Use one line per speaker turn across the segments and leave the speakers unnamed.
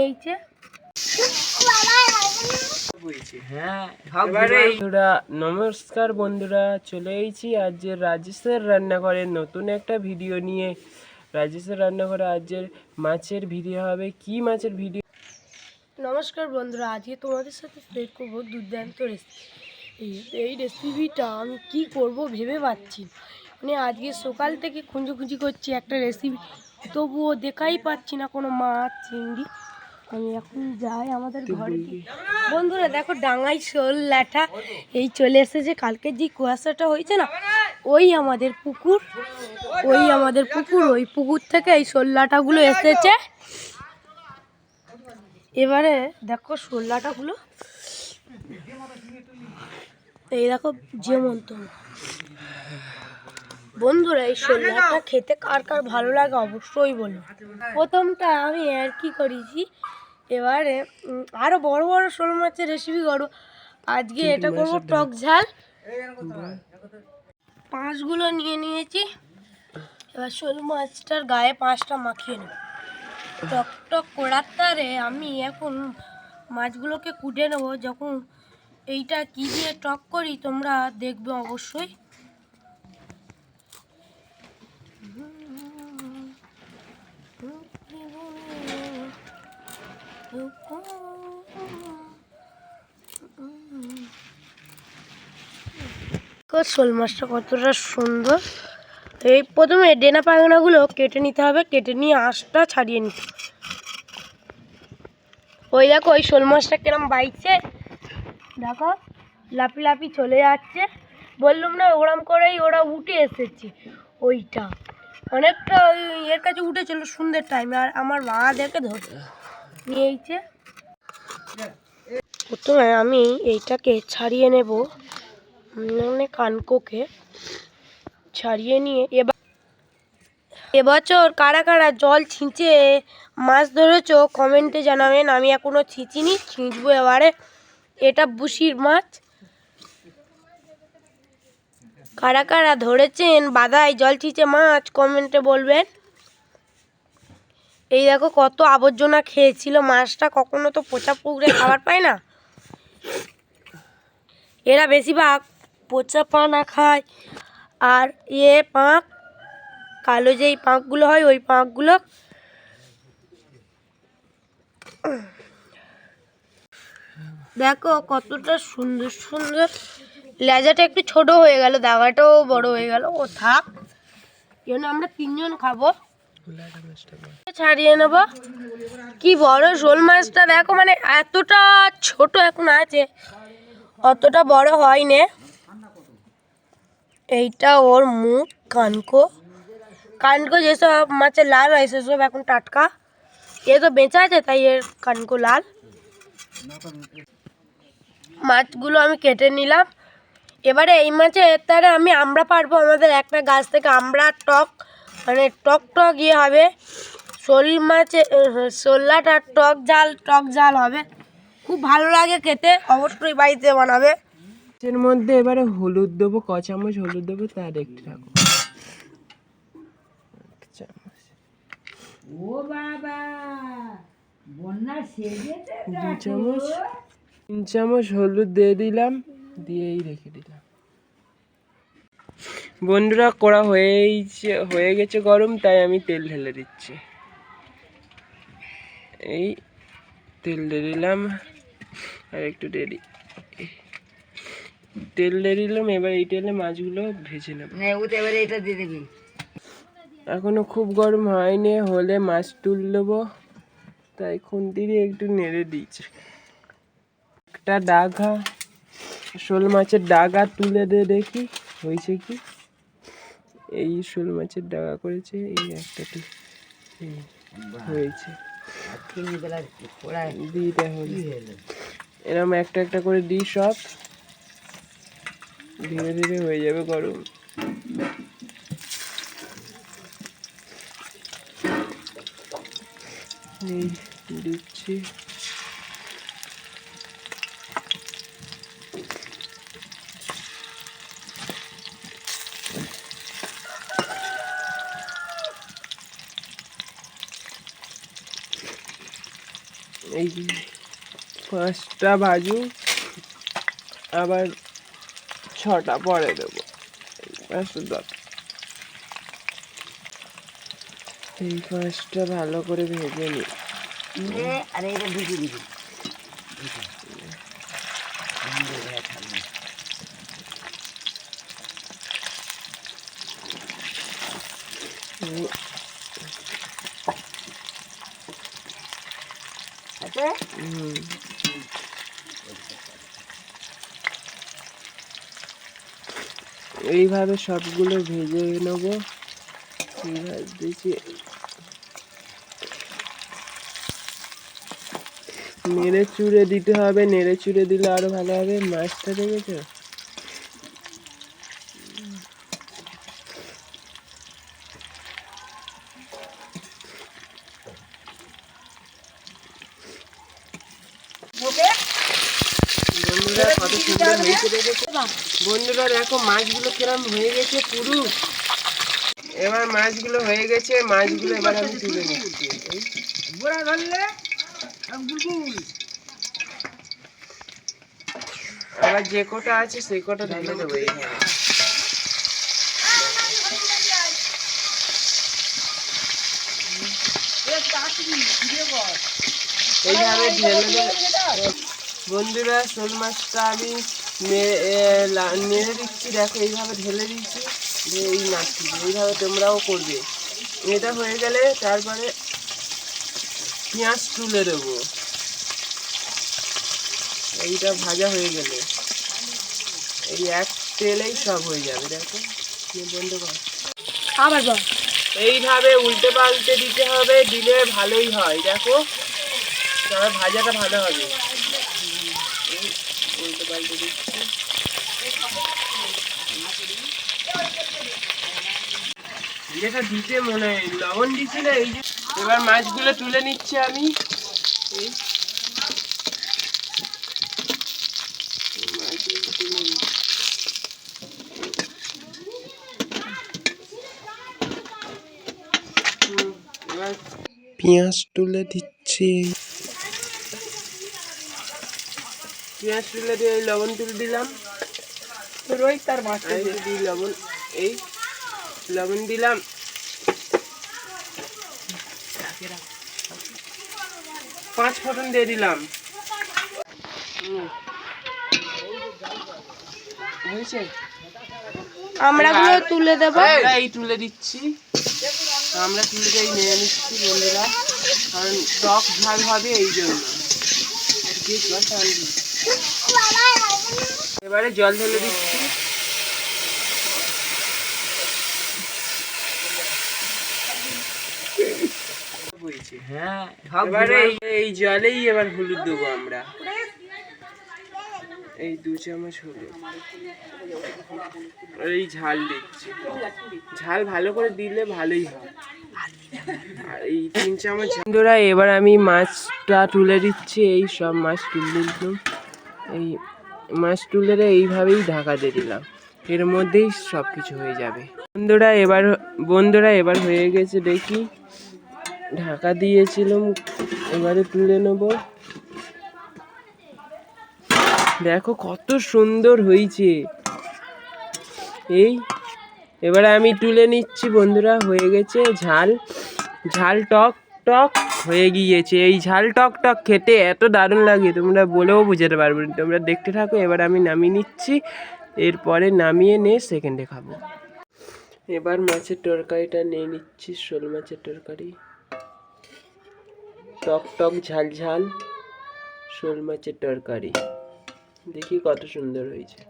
এইছে
হ্যাঁ
বন্ধুরা নমস্কার বন্ধুরা চলে এসেছি আজকের রাজেশের রান্নাঘরের নতুন একটা ভিডিও নিয়ে। রাজেশের রান্নাঘরে আজকের মাছের ভিডিও হবে। কি মাছের ভিডিও?
নমস্কার বন্ধুরা আজকে তোমাদের সাথে শেয়ার করব দুর্দান্ত রেসিপি এই এই রেসিপিটা আমি কি করব ভেবে পাচ্ছি না। মানে আজকে সকাল থেকে খুঁজি খুঁজি করছি একটা রেসিপি তবুও দেখাই পাচ্ছি না কোনো মাছ চিংড়ি। আমি এখন যাই আমাদের ঘরে। বন্ধুরা দেখো ডাঙাই শোল ল্যাঠা। এই চলে এসেছে কালকে যে কুয়াশাটা হয়েছে না ওই আমাদের পুকুর ওই আমাদের পুকুর ওই পুকুর থেকে এই শোল লাটাগুলো এসেছে। এবারে দেখো শোল্লাটাগুলো এই দেখো যেমন্ত বন্ধুরা এই শোল্লাটা খেতে কার কার ভালো লাগে অবশ্যই বলো। প্রথমটা আমি আর কি করেছি এবারে উম, আরও বড় বড় শোল মাছের রেসিপি করো আজকে এটা করব টক ঝাল। পাঁচগুলো নিয়ে নিয়েছি। এবার শোল মাছটার গায়ে পাঁচটা মাখিয়ে নেব। টক টক করার তারে আমি এখন মাছগুলোকে কুটে নেব। যখন এইটা কি দিয়ে টক করি তোমরা দেখবে অবশ্যই। শোল মাছটা কতটা সুন্দর। এই প্রথমে ডেনা পায়খানাগুলো কেটে নিতে হবে, কেটে নিয়ে আঁশটা ছাড়িয়ে নিতে ওই দেখো, ওই শোল মাছটা কিরম বাইছে। দেখো লাপি লাপি চলে যাচ্ছে। বললাম না, ওরম করেই ওরা উঠে এসেছে। ওইটা। অনেকটা এর কাছে উঠেছিল সুন্দর টাইম আর আমার মা দেখে ধরে নিয়েছে প্রথমে আমি এইটাকে ছাড়িয়ে নেব। মানে কানকোকে ছাড়িয়ে নিয়ে এবার এবছর কারা কারা জল ছিঁচে মাছ ধরেছ, কমেন্টে জানাবেন। আমি এখনও ছিঁচিনি, ছিঁচবো এবারে। এটা বুসির মাছ। কারা কারা ধরেছেন বাদায় জল ছিঁচে মাছ, কমেন্টে বলবেন। এই দেখো কত আবর্জনা খেয়েছিল। মাছটা কখনো তো পচা পুকুরে খাবার পায় না। এরা বেশিরভাগ পচা পানা খায়। আর ইয়ে পাঁক, কালো যেই পাঁকগুলো হয়, ওই পাঁকগুলো দেখো কতটা সুন্দর সুন্দর। লেজাটা একটু ছোট হয়ে গেল, দাগাটাও বড় হয়ে গেল। ও থাক জন্য আমরা তিনজন খাব। ছাড়িয়ে নেব। কি বড় শোল মাছটা দেখো মানে এতটা ছোট এখন আছে, অতটা বড় হয় হয়নি। এইটা ওর মুখ, কানকো। কানকো যেসব মাছের লাল হয়, সেসব এখন টাটকা। এ তো বেঁচে আছে, তাই এর কানকো লাল। মাছগুলো আমি কেটে নিলাম। এবারে এই মাছের তারে আমি আমরা পারব, আমাদের একটা গাছ থেকে আমরা টক মানে টক টক ইয়ে হবে। শোল মাছে শোল্লাটা টক জাল টক জাল হবে। খুব ভালো লাগে খেতে অবশ্যই বাড়িতে বানাবে।
এর মধ্যে এবারে হলুদ দেবো ক চামচ হলুদ দেবো তার একটু রাখো। এক চামচ। দু চামচ। তিন চামচ হলুদ দিয়ে দিলাম দিয়েই রেখে দিলাম। বন্ধুরা কড়া হয়েইছে হয়ে গেছে গরম তাই আমি তেল ঢেলে দিচ্ছি। এই তেল দিয়ে দিলাম। আর একটু দেরি তেল দিয়ে দিলাম এবার এই তেলে মাছগুলো ভেজে নেব।
এবারে এটা দিয়ে দিবি।
এখনও খুব গরম হয়নি হলে মাছ তুল দেবো। তাই খুন্তি দিয়ে একটু নেড়ে দিয়েছে। একটা ডাঘা শোল মাছের ডাগা তুলে দিয়ে দেখি হয়েছে কি? এই শোল মাছের ডাগা করেছে এই একটাটি হয়েছে। হলে এরম একটা একটা করে দিই সব। ধীরে ধীরে হয়ে যাবে গরম। দিচ্ছি। এই পাঁচটা ভাজু আবার ছটা পরে দেবো। এই পাঁচটা দশ। এই পাঁচটা ভালো করে ভেজে নিই।
আরে আর এটা ভিজে দিবি
এই এইভাবে সবগুলো ভেজে নেব। দেখি। নেড়ে চুড়ে দিতে হবে। নেড়ে চুড়ে দিলে আরও ভালো হবে। মাছটা দেখেছ বন্ধুরা কত সুন্দর হয়েছে দেখেছ বন্ধুরা দেখো। মাছগুলো কিরম হয়ে গেছে পুরো। এবার মাছগুলো হয়ে গেছে মাছগুলো এবার আমি তুলে নিচ্ছি। আবার যে কটা আছে সেই কটা ঢেলে দেবো এইভাবে ঢেলে দেবো। বন্ধুরা শোল মাছটা আমি নেড়ে দিচ্ছি দেখো এইভাবে ঢেলে দিচ্ছি দিয়ে এই মাছটি এইভাবে তোমরাও করবে। এটা হয়ে গেলে তারপরে পেঁয়াজ তুলে দেবো। এইটা ভাজা হয়ে গেলে। এই এক তেলেই সব হয়ে যাবে দেখো বন্ধ কর।
আবার বল।
এইভাবে উল্টে পাল্টে দিতে হবে দিলে ভালোই হয় দেখো ভাজাটা ভালো হবে। উল্টে পাল্টে দিচ্ছি যেটা দিতে মনে হয়, লবণ দিচ্ছি না, এই যে এবার মাছগুলো তুলে নিচ্ছি আমি। পেঁয়াজ তুলে দিচ্ছি। পেঁয়াজ তুলে দিয়ে এই লবণ তুলে দিলাম।
রোহিত তার
দিই লবণ এই লবণ দিলাম। পাঁচ ফোটন দিয়ে দিলাম।
আমরা গুলো তুলে দেবো।
আমরা এই তুলে দিচ্ছি। আমরা তুলে দিয়ে নিয়ে নিচ্ছি বন্ধুরা। কারণ টক ঝাল হবে এই জন্য। দিই। এবারে জল ঢেলে দিচ্ছি।
হ্যাঁ
এবারে এই- জলেই এবার হলুদ দেবো আমরা। এই দু চামচ হলুদ। এই ঝাল দিচ্ছি। ঝাল ভালো করে দিলে ভালোই হয়। আর এই তিন চামচ বন্ধুরা এবার আমি মাছটা তুলে দিচ্ছি। এই সব মাছ তুলে দিলাম এই তুলে এইভাবেই ঢাকা দিয়ে দিলাম। এর মধ্যেই সব কিছু হয়ে যাবে। বন্ধুরা এবার বন্ধুরা এবার হয়ে গেছে দেখি। ঢাকা দিয়েছিলাম, এবারে তুলে নেব। দেখো কত সুন্দর হয়েছে। এই, এবারে আমি তুলে নিচ্ছি বন্ধুরা, হয়ে গেছে ঝাল। ঝাল টক। টক হয়ে গিয়েছে। এই ঝাল টক টক খেতে এত দারুণ লাগে, তোমরা বলেও বোঝাতে পারবে না। তোমরা দেখতে থাকো, এবার আমি নামিয়ে নিচ্ছি। এরপরে নামিয়ে নিয়ে সেকেন্ডে খাব। এবার মাছের তরকারিটা নিয়ে নিচ্ছি, শোল মাছের তরকারি। টক টক, ঝাল ঝাল, শোল মাছের তরকারি। দেখি কত সুন্দর হয়েছে।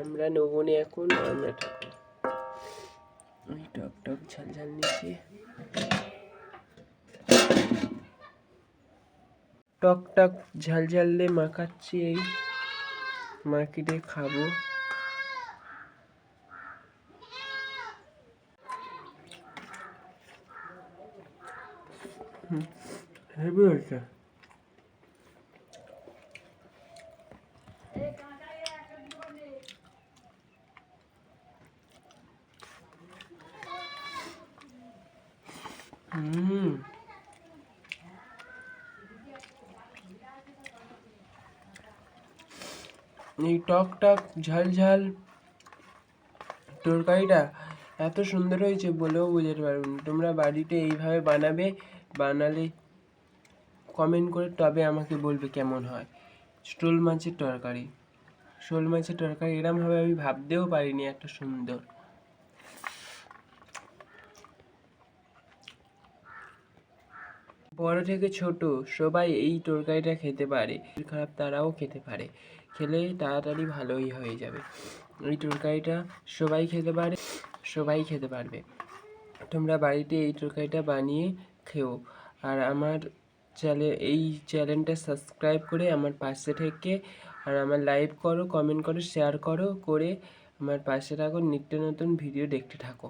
আমরা নেব এখন, আমরা এই টক টক ঝাল ঝাল নিচ্ছি। টক টক ঝাল ঝাল দিয়ে মাখাচ্ছি এই। মাখিয়ে খাব। হেভি হয়েছে। হুম। এই টক টক ঝাল তরকারিটা এত সুন্দর হয়েছে বলেও বোঝাতে পারবেন তোমরা বাড়িতে এইভাবে বানাবে, বানালে কমেন্ট করে তবে আমাকে বলবে কেমন হয়। শোল মাছের তরকারি, শোল মাছের তরকারি এরমভাবে আমি ভাবতেও পারিনি একটা সুন্দর। বড় থেকে ছোট সবাই এই তরকারিটা খেতে পারে। খারাপ তারাও খেতে পারে। খেলে তাড়াতাড়ি ভালোই হয়ে যাবে। এই তরকারিটা সবাই খেতে পারে, সবাই খেতে পারবে। তোমরা বাড়িতে এই তরকারিটা বানিয়ে খেও। আর আমার চ্যানেল এই চ্যানেলটা সাবস্ক্রাইব করে আমার পাশে থেকে আর আমার লাইভ করো কমেন্ট করো শেয়ার করো, করে আমার পাশে থাকো। নিত্য নতুন ভিডিও দেখতে থাকো।